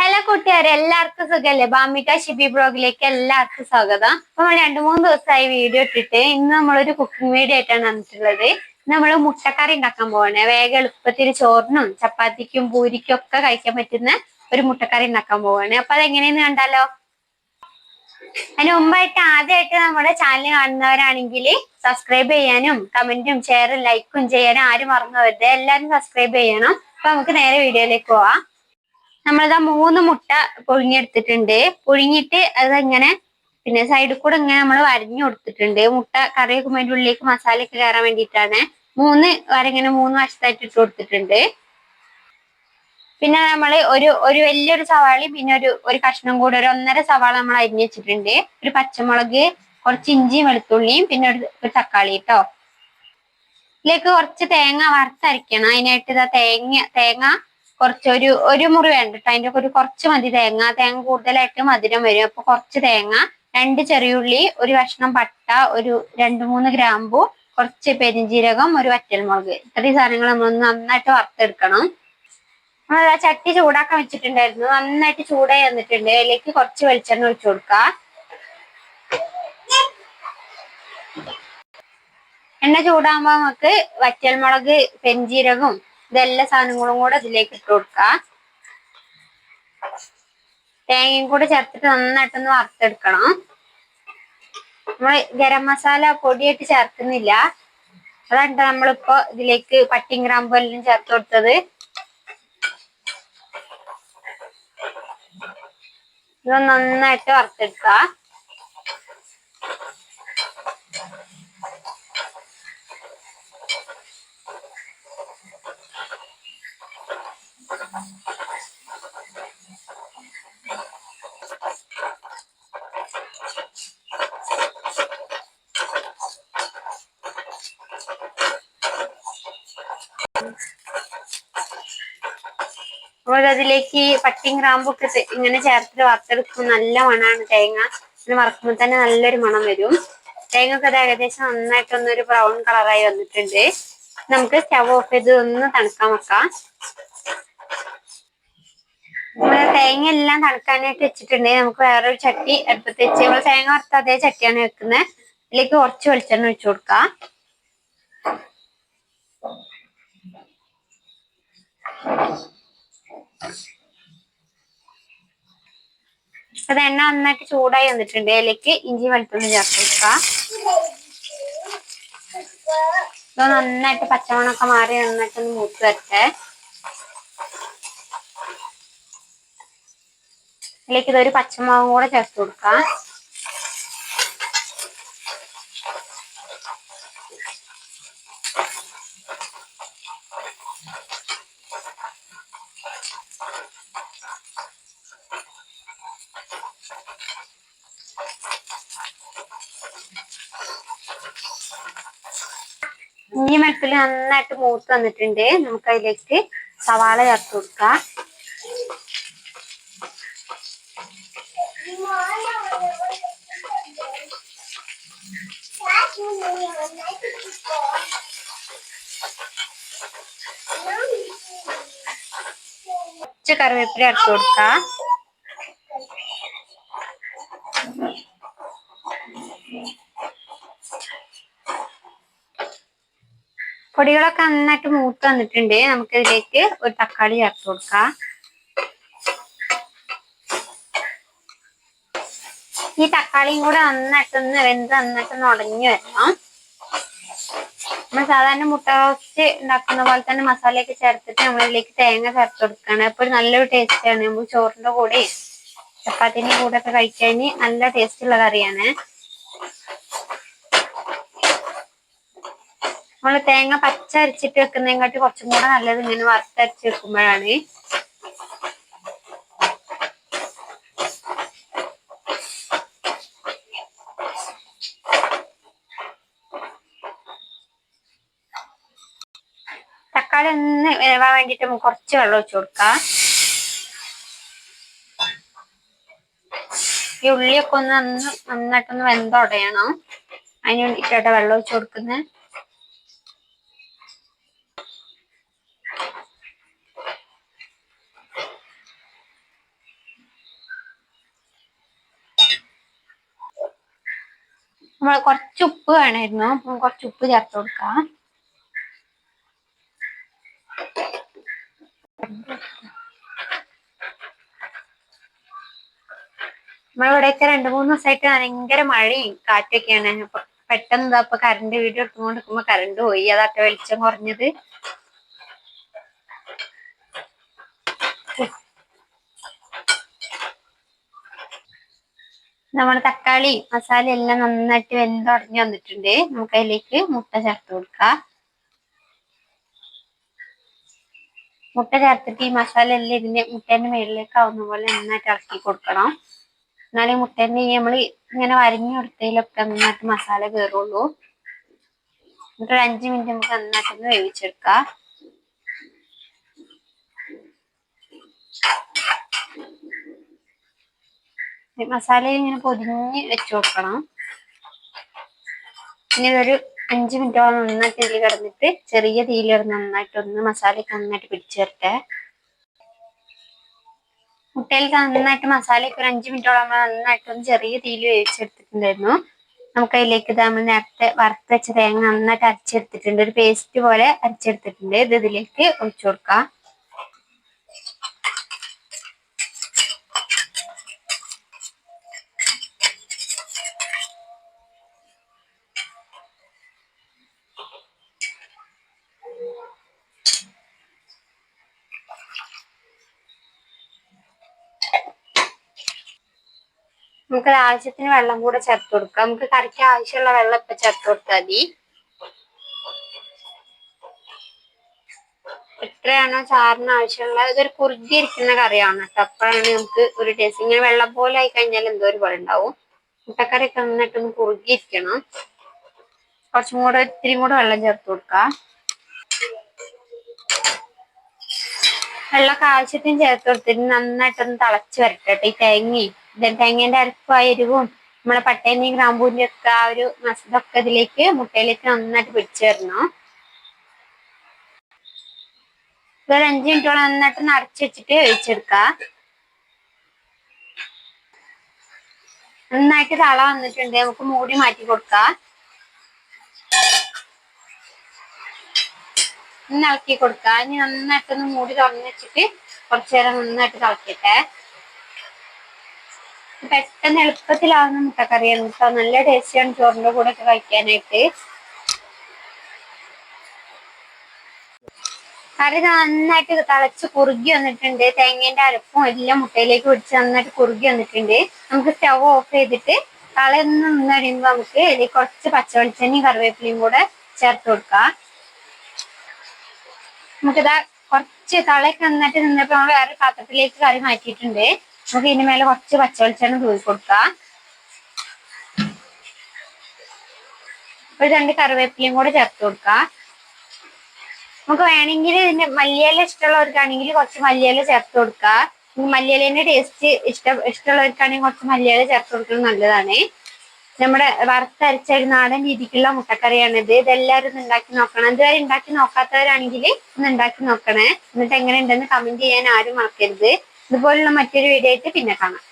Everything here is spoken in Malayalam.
ഹലോ കൂട്ടുകാരെ. എല്ലാവർക്കും സുഖല്ലേ? ബാമിക ഷിബി ബ്ലോഗിലേക്ക് എല്ലാവർക്കും സ്വാഗതം. അപ്പൊ നമ്മൾ രണ്ടു മൂന്ന് ദിവസമായി വീഡിയോ ഇട്ടിട്ട് ഇന്ന് നമ്മളൊരു കുക്കിംഗ് വീഡിയോ ആയിട്ടാണ് വന്നിട്ടുള്ളത്. നമ്മൾ മുട്ടക്കറി ഉണ്ടാക്കാൻ പോവാണ്. വേഗം എളുപ്പത്തിൽ ചോറിനും ചപ്പാത്തിക്കും പൂരിക്കും ഒക്കെ കഴിക്കാൻ പറ്റുന്ന ഒരു മുട്ടക്കറി ഉണ്ടാക്കാൻ പോവാണ്. അപ്പൊ അതെങ്ങനെയെന്ന് കണ്ടാലോ? അതിന് മുമ്പായിട്ട് ആദ്യമായിട്ട് നമ്മുടെ ചാനൽ കാണുന്നവരാണെങ്കിൽ സബ്സ്ക്രൈബ് ചെയ്യാനും കമന്റും ഷെയറും ലൈക്കും ചെയ്യാനും ആരും മറന്നു വരുത് എല്ലാവരും സബ്സ്ക്രൈബ് ചെയ്യണം. അപ്പൊ നമുക്ക് നേരെ വീഡിയോയിലേക്ക് പോവാം. നമ്മളിതാ മൂന്ന് മുട്ട പുഴുങ്ങിയെടുത്തിട്ടുണ്ട്. പുഴുങ്ങിയിട്ട് അതങ്ങനെ പിന്നെ സൈഡിൽ കൂടെ ഇങ്ങനെ നമ്മൾ വരഞ്ഞു കൊടുത്തിട്ടുണ്ട്. മുട്ട കറി വെക്കുമ്പോൾ ഉള്ളിലേക്ക് മസാലയൊക്കെ കയറാൻ വേണ്ടിയിട്ടാണ്. മൂന്ന് വരങ്ങനെ മൂന്ന് വശത്തായിട്ട് ഇട്ട് കൊടുത്തിട്ടുണ്ട്. പിന്നെ നമ്മൾ ഒരു ഒരു വലിയൊരു സവാളി പിന്നെ ഒരു ഒരു കഷ്ണം കൂടെ ഒരു ഒന്നര സവാള നമ്മൾ അരിഞ്ഞു വെച്ചിട്ടുണ്ട്. ഒരു പച്ചമുളക് കുറച്ച് ഇഞ്ചിയും വെളുത്തുള്ളിയും പിന്നെ ഒരു തക്കാളി കേട്ടോ ഇതിലേക്ക് കുറച്ച് തേങ്ങ വറുത്തരയ്ക്കണം അതിനായിട്ട് ഇതാ തേങ്ങ തേങ്ങ കുറച്ച് ഒരു ഒരു മുറി വേണ്ട കേട്ടോ അതിന്റെ ഒരു കുറച്ച് മതി. തേങ്ങ തേങ്ങ കൂടുതലായിട്ട് മധുരം വരും. അപ്പൊ കുറച്ച് തേങ്ങ രണ്ട് ചെറിയുള്ളി ഒരു കഷ്ണം പട്ട ഒരു രണ്ട് മൂന്ന് ഗ്രാമ്പു കുറച്ച് പെരിഞ്ജീരകം ഒരു വറ്റൽമുളക്. ഇത്രയും സാധനങ്ങൾ നമ്മളൊന്ന് നന്നായിട്ട് വറുത്തെടുക്കണം. നമ്മൾ ആ ചട്ടി ചൂടാക്കാൻ വെച്ചിട്ടുണ്ടായിരുന്നു. നന്നായിട്ട് ചൂടായി വന്നിട്ടുണ്ട്. അതിലേക്ക് കുറച്ച് വെളിച്ചെണ്ണ ഒഴിച്ചു കൊടുക്കുക എണ്ണ ചൂടാകുമ്പോ നമുക്ക് വറ്റൽമുളക് പെരിഞ്ജീരകവും ഇതെല്ലാ സാധനങ്ങളും കൂടെ ഇതിലേക്ക് ഇട്ട് കൊടുക്കുക തേങ്ങയും കൂടെ ചേർത്തിട്ട് നന്നായിട്ടൊന്ന് വറുത്തെടുക്കണം. നമ്മൾ ഗരം മസാല പൊടിയായിട്ട് ചേർക്കുന്നില്ല. അതാണ് നമ്മളിപ്പോ ഇതിലേക്ക് പട്ടിയും ഗ്രാമ്പു എല്ലാം ചേർത്ത് കൊടുത്തത്. ഇത് നന്നായിട്ട് വറുത്തെടുക്കുക അപ്പോൾ അതിലേക്ക് പട്ടിയും ഗ്രാമ്പൊക്കെ ഇങ്ങനെ ചേർത്തിട്ട് വറുത്തെടുക്കുമ്പോൾ നല്ല മണമാണ് തേങ്ങ. ഇത് വറക്കുമ്പോൾ തന്നെ നല്ലൊരു മണം വരും. തേങ്ങ ഒക്കെ ഏകദേശം നന്നായിട്ടൊന്നൊരു ബ്രൗൺ കളറായി വന്നിട്ടുണ്ട്. നമുക്ക് സ്റ്റവ് ഓഫ് ചെയ്ത് ഒന്ന് തണുക്കാൻ വെക്കാം. തേങ്ങ എല്ലാം തണുക്കാനായിട്ട് വെച്ചിട്ടുണ്ടെങ്കിൽ നമുക്ക് വേറൊരു ചട്ടി അടുപ്പത്ത് വെച്ച് നമ്മൾ തേങ്ങ വറുത്ത അതേ ചട്ടിയാണ് വെക്കുന്നത് അതിലേക്ക് കുറച്ച് വെളിച്ചെണ്ണ ഒഴിച്ചു കൊടുക്കാം. അത് എണ്ണ നന്നായിട്ട് ചൂടായി വന്നിട്ടുണ്ട്. അതിലേക്ക് ഇഞ്ചി വെളുത്തുള്ളി ചേർത്ത് കൊടുക്കാം. നന്നായിട്ട് പച്ചമണമൊക്കെ മാറി നന്നായിട്ടൊന്ന് മൂത്ത് വരട്ടെ. ഇതിലേക്ക് ഇതൊരു പച്ചമുളകും കൂടെ ചേർത്ത് കൊടുക്കാം. ഇഞ്ചി വെളുത്തുള്ളി നന്നായിട്ട് മൂത്ത് വന്നിട്ടുണ്ട്. നമുക്ക് അതിലേക്ക് സവാള ചേർത്ത് കൊടുക്കാം. കറിവേപ്പില ചേർത്ത് കൊടുക്കാം. പൊടികളൊക്കെ നന്നായിട്ട് മൂത്ത് വന്നിട്ടുണ്ട്. നമുക്ക് ഇതിലേക്ക് ഒരു തക്കാളി ചേർത്ത് കൊടുക്കാം. ഈ തക്കാളിയും കൂടെ നന്നായിട്ടൊന്ന് വെന്ത് നന്നായിട്ടൊന്ന് ഉടഞ്ഞു വരണം. നമ്മൾ സാധാരണ മുട്ട റോസ്റ്റ് ഉണ്ടാക്കുന്ന പോലെ തന്നെ മസാലയൊക്കെ ചേർത്തിട്ട് നമ്മളിതിലേക്ക് തേങ്ങ ചേർത്ത് കൊടുക്കുകയാണ്. അപ്പോൾ നല്ലൊരു ടേസ്റ്റ് ആണ്. നമ്മൾ ചോറിന്റെ കൂടെ ചപ്പാത്തിന്റെ കൂടെ ഒക്കെ കഴിക്കാൻ നല്ല ടേസ്റ്റ് ഉള്ള കറിയാണ്. നമ്മൾ തേങ്ങ പച്ച അരച്ചിട്ട് വെക്കുന്നതിനെക്കാട്ടി കുറച്ചും കൂടെ നല്ലത് ഇങ്ങനെ വറുത്തരച്ച് വെക്കുമ്പോഴാണ്. തക്കാളി ഒന്ന് വേവാൻ വേണ്ടിട്ട് കുറച്ച് വെള്ളം ഒഴിച്ചു കൊടുക്കാം. ഈ ഉള്ളിയൊക്കെ ഒന്ന് നന്ന് നന്നായിട്ടൊന്ന് വെന്തോടയണം അതിന് വേണ്ടിയിട്ടാണ് വെള്ളം ഒഴിച്ചു കൊടുക്കുന്നത് നമ്മൾ കുറച്ച് ഉപ്പ് വേണമായിരുന്നു. അപ്പം കുറച്ച് ഉപ്പ് ചേർത്ത് കൊടുക്കാം. നമ്മളിവിടെയൊക്കെ രണ്ടു മൂന്ന് ദിവസമായിട്ട് ഭയങ്കര മഴയും കാറ്റൊക്കെയാണ്. അപ്പൊ പെട്ടെന്ന് ഇപ്പൊ കറണ്ട് വീഡിയോ എടുത്തുകൊണ്ട് നിൽക്കുമ്പോ കറണ്ട് പോയി. അതാട്ട വെളിച്ചം കുറഞ്ഞത്. നമ്മുടെ തക്കാളി മസാല എല്ലാം നന്നായിട്ട് വെന്തുടഞ്ഞു വന്നിട്ടുണ്ട്. നമുക്ക് അതിലേക്ക് മുട്ട ചേർത്ത് കൊടുക്കാം. മുട്ട ചേർത്തിട്ട് ഈ മസാല എല്ലാം ഇതിന്റെ മുട്ടേന്റെ മേളിലേക്ക് ആവുന്ന പോലെ നന്നായിട്ട് ഇളക്കി കൊടുക്കണം. എന്നാലും മുട്ടേന്റെ നമ്മൾ ഇങ്ങനെ വരഞ്ഞു കൊടുത്തതിലൊക്കെ നന്നായിട്ട് മസാല കയറുള്ളൂ. എന്നിട്ട് ഒരു അഞ്ചു മിനിറ്റ് നമുക്ക് നന്നായിട്ടൊന്ന് വേവിച്ചെടുക്കാം. മസാല ഇങ്ങനെ പൊതിഞ്ഞ് വെച്ചു കൊടുക്കണം. ഇനി ഇതൊരു അഞ്ച് മിനിറ്റോളം നന്നായിട്ട് ഇതിൽ കിടന്നിട്ട് ചെറിയ തീയിൽ കിടന്ന് നന്നായിട്ട് മസാലയൊക്കെ നന്നായിട്ട് പിടിച്ചു തരട്ടെ മുട്ടയിലേക്ക് നന്നായിട്ട് മസാലയൊക്കെ ഒരു അഞ്ച് മിനിറ്റോളം നമ്മൾ നന്നായിട്ട് ഒന്ന് ചെറിയ തീയിൽ വേവിച്ചെടുത്തിട്ടുണ്ടായിരുന്നു. നമുക്ക് അതിലേക്ക് നമ്മൾ നേരത്തെ വറുത്ത് വെച്ച തേങ്ങ നന്നായിട്ട് അരച്ചെടുത്തിട്ടുണ്ട്. ഒരു പേസ്റ്റ് പോലെ അരച്ചെടുത്തിട്ടുണ്ട്. ഇത് ഇതിലേക്ക് ഒഴിച്ചു കൊടുക്കാം. നമുക്ക് ആവശ്യത്തിന് വെള്ളം കൂടെ ചേർത്ത് കൊടുക്കാം. നമുക്ക് കറിക്ക് ആവശ്യമുള്ള വെള്ളം ഇപ്പൊ ചേർത്ത് കൊടുത്താൽ മതി. എത്രയാണോ ചാറിന് ആവശ്യമുള്ള ഇതൊരു കുറുകി ഇരിക്കുന്ന കറിയാണ് കേട്ടോ. അപ്പോഴാണ് നമുക്ക് ഒരു ടേസ്റ്റ് ഇങ്ങനെ വെള്ളം പോലെ ആയി കഴിഞ്ഞാൽ എന്തോ ഒരു പോലെ ഉണ്ടാവും. മുട്ടക്കറി ഒക്കെ നന്നായിട്ടൊന്ന് കുറുകി ഇരിക്കണം. കുറച്ചും കൂടെ ഇത്തിരി കൂടെ വെള്ളം ചേർത്ത് കൊടുക്കാം. വെള്ളമൊക്കെ ആവശ്യത്തിന് ചേർത്ത് കൊടുത്തിട്ട് നന്നായിട്ടൊന്ന് തിളച്ച് വരട്ടെ ഈ തേങ്ങയും തേങ്ങേന്റെ അരപ്പായ എരിവും നമ്മളെ പട്ടേന്റെയും ഗ്രാമ്പൂവിന്റെ ഒക്കെ ആ ഒരു മസതൊക്കെ ഇതിലേക്ക് മുട്ടയിലേക്ക് നന്നായിട്ട് പിടിച്ചു വരണം. ഒരു അഞ്ചു മിനിറ്റോളം നന്നായിട്ട് നിറച്ച് വെച്ചിട്ട് ഒഴിച്ചെടുക്ക നന്നായിട്ട് തള വന്നിട്ടുണ്ട്. നമുക്ക് മൂടി മാറ്റി കൊടുക്കാം. ഇളക്കി കൊടുക്ക. ഇനി നന്നായിട്ടൊന്ന് മൂടി തുറന്നു വെച്ചിട്ട് കുറച്ചു നേരം നന്നായിട്ട് തിളക്കട്ടെ. പെട്ടെന്ന് എളുപ്പത്തിലാകുന്ന മുട്ടക്കറിയാണ് കേട്ടോ. നല്ല ടേസ്റ്റിയാണ് ചോറിന്റെ കൂടെ ഒക്കെ കഴിക്കാനായിട്ട്. കറി നന്നായിട്ട് തിളച്ച് കുറുകി വന്നിട്ടുണ്ട്. തേങ്ങേന്റെ അരപ്പും എല്ലാം മുട്ടയിലേക്ക് പിടിച്ച് നന്നായിട്ട് കുറുകി വന്നിട്ടുണ്ട്. നമുക്ക് സ്റ്റവ് ഓഫ് ചെയ്തിട്ട് തളയൊന്ന് നിന്ന് നമുക്ക് ഇതിൽ കുറച്ച് പച്ചവെളിച്ചെണ്ണയും കറിവേപ്പിലയും കൂടെ ചേർത്ത് കൊടുക്കാം. നമുക്കിതാ കുറച്ച് തളയൊക്കെ നന്നായിട്ട് നിന്നപ്പോ നമ്മൾ വേറെ പാത്രത്തിലേക്ക് കറി മാറ്റിയിട്ടുണ്ട്. നമുക്ക് ഇതിന് മേലെ കുറച്ച് പച്ചവെളിച്ചെണ്ണ തൂക്കി കൊടുക്കാം. ഒരു രണ്ട് കറിവേപ്പിലയും കൂടെ ചേർത്ത് കൊടുക്കാം. നമുക്ക് വേണമെങ്കിൽ ഇതിന്റെ മല്ലിയില ഇഷ്ടമുള്ളവർക്കാണെങ്കിൽ കുറച്ച് മല്ലിയില ചേർത്ത് കൊടുക്കാം. മല്ലിയിലേന്റെ ടേസ്റ്റ് ഇഷ്ട ഇഷ്ടമുള്ളവർക്കാണെങ്കിൽ കുറച്ച് മല്ലിയില ചേർത്ത് കൊടുക്കുന്നത് നല്ലതാണ്. നമ്മുടെ വറുത്തരച്ച ഒരു നാടൻ രീതിക്കുള്ള മുട്ടക്കറിയാണിത്. ഇതെല്ലാവരും ഉണ്ടാക്കി നോക്കണം. ഇതുവരെ ഉണ്ടാക്കി നോക്കാത്തവരാണെങ്കിൽ ഒന്ന് ഉണ്ടാക്കി നോക്കണേ. എന്നിട്ട് എങ്ങനെ ഉണ്ടെന്ന് കമന്റ് ചെയ്യാൻ ആരും മറക്കരുത്. ഇതുപോലുള്ള മറ്റൊരു വീഡിയോ ആയിട്ട് പിന്നെ കാണാം.